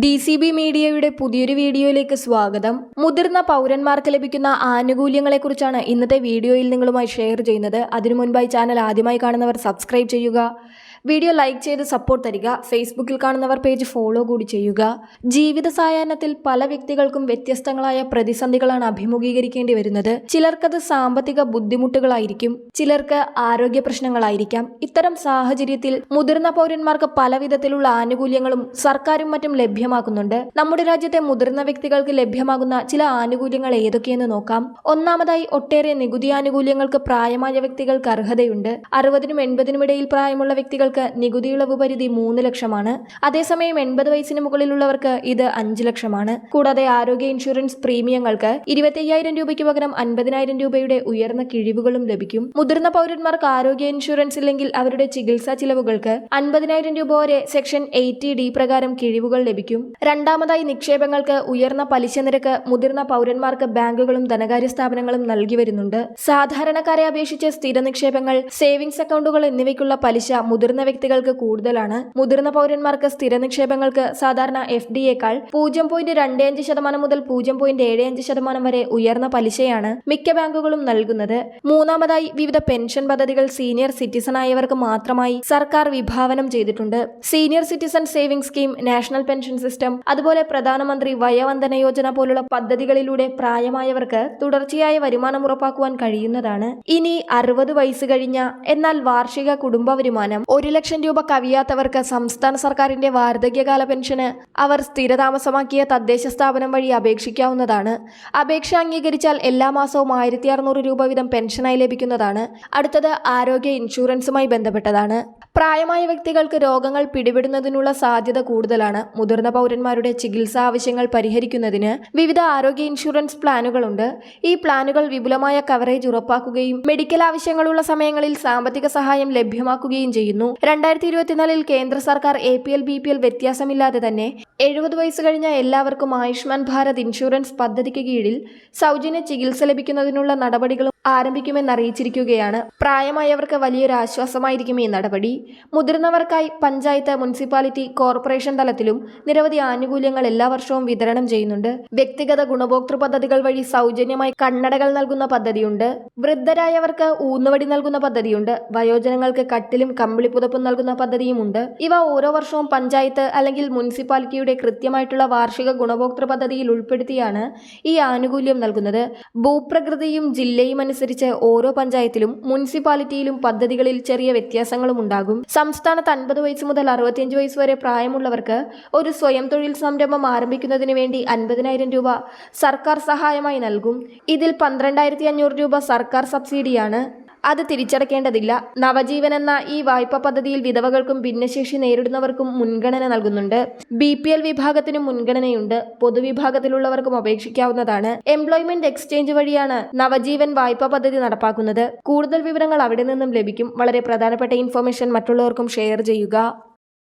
D C B മീഡിയയുടെ പുതിയൊരു വീഡിയോയിലേക്ക് സ്വാഗതം. മുതിർന്ന പൗരന്മാർക്ക് ലഭിക്കുന്ന ആനുകൂല്യങ്ങളെക്കുറിച്ചാണ് ഇന്നത്തെ വീഡിയോയിൽ നിങ്ങളുമായി ഷെയർ ചെയ്യുന്നത്. അതിനു മുൻപായി ചാനൽ ആദ്യമായി കാണുന്നവർ സബ്സ്ക്രൈബ് ചെയ്യുക. വീഡിയോ ലൈക്ക് ചെയ്ത് സപ്പോർട്ട് തരിക. ഫേസ്ബുക്കിൽ കാണുന്നവർ പേജ് ഫോളോ കൂടി ചെയ്യുക. ജീവിത സായാഹ്നത്തിൽ പല വ്യക്തികൾക്കും വ്യത്യസ്തങ്ങളായ പ്രതിസന്ധികളാണ് അഭിമുഖീകരിക്കേണ്ടി വരുന്നത്. ചിലർക്കത് സാമ്പത്തിക ബുദ്ധിമുട്ടുകളായിരിക്കും. ചിലർക്ക് ആരോഗ്യ പ്രശ്നങ്ങളായിരിക്കാം. ഇത്തരം സാഹചര്യത്തിൽ മുതിർന്ന പൗരന്മാർക്ക് പല വിധത്തിലുള്ള ആനുകൂല്യങ്ങളും സർക്കാരും മറ്റും ലഭ്യമാക്കുന്നുണ്ട്. നമ്മുടെ രാജ്യത്തെ മുതിർന്ന വ്യക്തികൾക്ക് ലഭ്യമാകുന്ന ചില ആനുകൂല്യങ്ങൾ ഏതൊക്കെയെന്ന് നോക്കാം. ഒന്നാമതായി ഒട്ടേറെ നികുതി ആനുകൂല്യങ്ങൾക്ക് പ്രായമായ വ്യക്തികൾക്ക് അർഹതയുണ്ട്. അറുപതിനും എൺപതിനും ഇടയിൽ പ്രായമുള്ള വ്യക്തികൾക്ക് നികുതി ഇളവ് പരിധി മൂന്ന് ലക്ഷമാണ്. അതേസമയം എൺപത് വയസ്സിന് മുകളിലുള്ളവർക്ക് ഇത് അഞ്ച് ലക്ഷമാണ്. കൂടാതെ ആരോഗ്യ ഇൻഷുറൻസ് പ്രീമിയങ്ങൾക്ക് ഇരുപത്തയ്യായിരം രൂപയ്ക്ക് പകരം അൻപതിനായിരം രൂപയുടെ ഉയർന്ന കിഴിവുകളും ലഭിക്കും. മുതിർന്ന പൗരന്മാർക്ക് ആരോഗ്യ ഇൻഷുറൻസ് ഇല്ലെങ്കിൽ അവരുടെ ചികിത്സാ ചിലവുകൾക്ക് അൻപതിനായിരം രൂപ വരെ സെക്ഷൻ എയ്റ്റി ഡി പ്രകാരം കിഴിവുകൾ ലഭിക്കും. രണ്ടാമതായി നിക്ഷേപങ്ങൾക്ക് ഉയർന്ന പലിശ നിരക്ക് മുതിർന്ന പൗരന്മാർക്ക് ബാങ്കുകളും ധനകാര്യ സ്ഥാപനങ്ങളും നൽകി വരുന്നുണ്ട്. സാധാരണക്കാരെ അപേക്ഷിച്ച് സ്ഥിര നിക്ഷേപങ്ങൾ സേവിങ്സ് അക്കൗണ്ടുകൾ എന്നിവയ്ക്കുള്ള പലിശ മുതിർന്ന വ്യക്തികൾക്ക് കൂടുതലാണ്. മുതിർന്ന പൗരന്മാർക്ക് സ്ഥിര നിക്ഷേപങ്ങൾക്ക് സാധാരണ എഫ് ഡിയേക്കാൾ പൂജ്യം പോയിന്റ് രണ്ട് അഞ്ച് ശതമാനം മുതൽ പൂജ്യം പോയിന്റ് ഏഴ് അഞ്ച് ശതമാനം വരെ ഉയർന്ന പലിശയാണ് മിക്ക ബാങ്കുകളും നൽകുന്നത്. മൂന്നാമതായി വിവിധ പെൻഷൻ പദ്ധതികൾ സീനിയർ സിറ്റിസൺ ആയവർക്ക് മാത്രമായി സർക്കാർ വിഭാവനം ചെയ്തിട്ടുണ്ട്. Senior citizen saving scheme national pension system അതുപോലെ പ്രധാനമന്ത്രി വയവന്ദന യോജന പോലുള്ള പദ്ധതികളിലൂടെ പ്രായമായവർക്ക് തുടർച്ചയായ വരുമാനം ഉറപ്പാക്കുവാൻ കഴിയുന്നതാണ്. ഇനി അറുപത് വയസ്സ് കഴിഞ്ഞ എന്നാൽ വാർഷിക കുടുംബ വരുമാനം ഒരു ലക്ഷം രൂപ കവിയാത്തവർക്ക് സംസ്ഥാന സർക്കാരിന്റെ വാർദ്ധക്യകാല പെൻഷന് അവർ സ്ഥിരതാമസമാക്കിയ തദ്ദേശ സ്ഥാപനം വഴി അപേക്ഷിക്കാവുന്നതാണ്. അപേക്ഷ അംഗീകരിച്ചാൽ എല്ലാ മാസവും ആയിരത്തി അറുന്നൂറ് രൂപ വീതം പെൻഷനായി ലഭിക്കുന്നതാണ്. അടുത്തത് ആരോഗ്യ ഇൻഷുറൻസുമായി ബന്ധപ്പെട്ടതാണ്. പ്രായമായ വ്യക്തികൾക്ക് രോഗങ്ങൾ പിടിപെടുന്നതിനുള്ള സാധ്യത കൂടുതലാണ്. മുതിർന്ന പൗരന്മാരുടെ ചികിത്സാ ആവശ്യങ്ങൾ പരിഹരിക്കുന്നതിന് വിവിധ ആരോഗ്യ ഇൻഷുറൻസ് പ്ലാനുകളുണ്ട്. ഈ പ്ലാനുകൾ വിപുലമായ കവറേജ് ഉറപ്പാക്കുകയും മെഡിക്കൽ ആവശ്യങ്ങളുള്ള സമയങ്ങളിൽ സാമ്പത്തിക സഹായം ലഭ്യമാക്കുകയും ചെയ്യുന്നു. രണ്ടായിരത്തി ഇരുപത്തിനാലിൽ കേന്ദ്ര സർക്കാർ A P L B P L വ്യത്യാസമില്ലാതെ തന്നെ എഴുപത് വയസ്സ് കഴിഞ്ഞ എല്ലാവർക്കും ആയുഷ്മാൻ ഭാരത് ഇൻഷുറൻസ് പദ്ധതിക്ക് കീഴിൽ സൗജന്യ ചികിത്സ ലഭിക്കുന്നതിനുള്ള നടപടികളും ആരംഭിക്കുമെന്ന് അറിയിച്ചിരിക്കുകയാണ് പ്രായമായവർക്ക് വലിയൊരു ആശ്വാസമായിരിക്കും ഈ നടപടി. മുതിർന്നവർക്കായി പഞ്ചായത്ത് മുനിസിപ്പാലിറ്റി കോർപ്പറേഷൻ തലത്തിലും നിരവധി ആനുകൂല്യങ്ങൾ എല്ലാ വർഷവും വിതരണം ചെയ്യുന്നുണ്ട്. വ്യക്തിഗത ഗുണഭോക്തൃ പദ്ധതികൾ വഴി സൗജന്യമായി കണ്ണടകൾ നൽകുന്ന പദ്ധതിയുണ്ട്. വൃദ്ധരായവർക്ക് ഊന്നുവടി നൽകുന്ന പദ്ധതിയുണ്ട്. വയോജനങ്ങൾക്ക് കട്ടിലും കമ്പിളിപ്പുതപ്പും നൽകുന്ന പദ്ധതിയുമുണ്ട്. ഇവ ഓരോ വർഷവും പഞ്ചായത്ത് അല്ലെങ്കിൽ മുനിസിപ്പാലിറ്റിയുടെ കൃത്യമായിട്ടുള്ള വാർഷിക ഗുണഭോക്തൃ പദ്ധതിയിൽ ഉൾപ്പെടുത്തിയാണ് ഈ ആനുകൂല്യം നൽകുന്നത്. ഭൂപ്രകൃതിയും ജില്ലയും അനുസരിച്ച് ഓരോ പഞ്ചായത്തിലും മുനിസിപ്പാലിറ്റിയിലും പദ്ധതികളിൽ ചെറിയ വ്യത്യാസങ്ങളും ഉണ്ടാകും. സംസ്ഥാനത്ത് അൻപത് വയസ്സ് മുതൽ അറുപത്തിയഞ്ച് വയസ്സ് വരെ പ്രായമുള്ളവർക്ക് ഒരു സ്വയം തൊഴിൽ സംരംഭം ആരംഭിക്കുന്നതിന് വേണ്ടി അൻപതിനായിരം രൂപ സർക്കാർ സഹായമായി നൽകും. ഇതിൽ പന്ത്രണ്ടായിരത്തി അഞ്ഞൂറ് രൂപ സർക്കാർ സബ്സിഡിയാണ് അത് തിരിച്ചടക്കേണ്ടതില്ല. നവജീവൻ എന്ന ഈ വായ്പാ പദ്ധതിയിൽ വിധവകൾക്കും ഭിന്നശേഷി നേരിടുന്നവർക്കും മുൻഗണന നൽകുന്നുണ്ട്. ബി പി എൽ വിഭാഗത്തിനും മുൻഗണനയുണ്ട്. പൊതുവിഭാഗത്തിലുള്ളവർക്കും അപേക്ഷിക്കാവുന്നതാണ്. എംപ്ലോയ്മെന്റ് എക്സ്ചേഞ്ച് വഴിയാണ് നവജീവൻ വായ്പാ പദ്ധതി നടപ്പാക്കുന്നത്. കൂടുതൽ വിവരങ്ങൾ അവിടെ നിന്നും ലഭിക്കും. വളരെ പ്രധാനപ്പെട്ട ഇൻഫർമേഷൻ മറ്റുള്ളവർക്കും ഷെയർ ചെയ്യുക.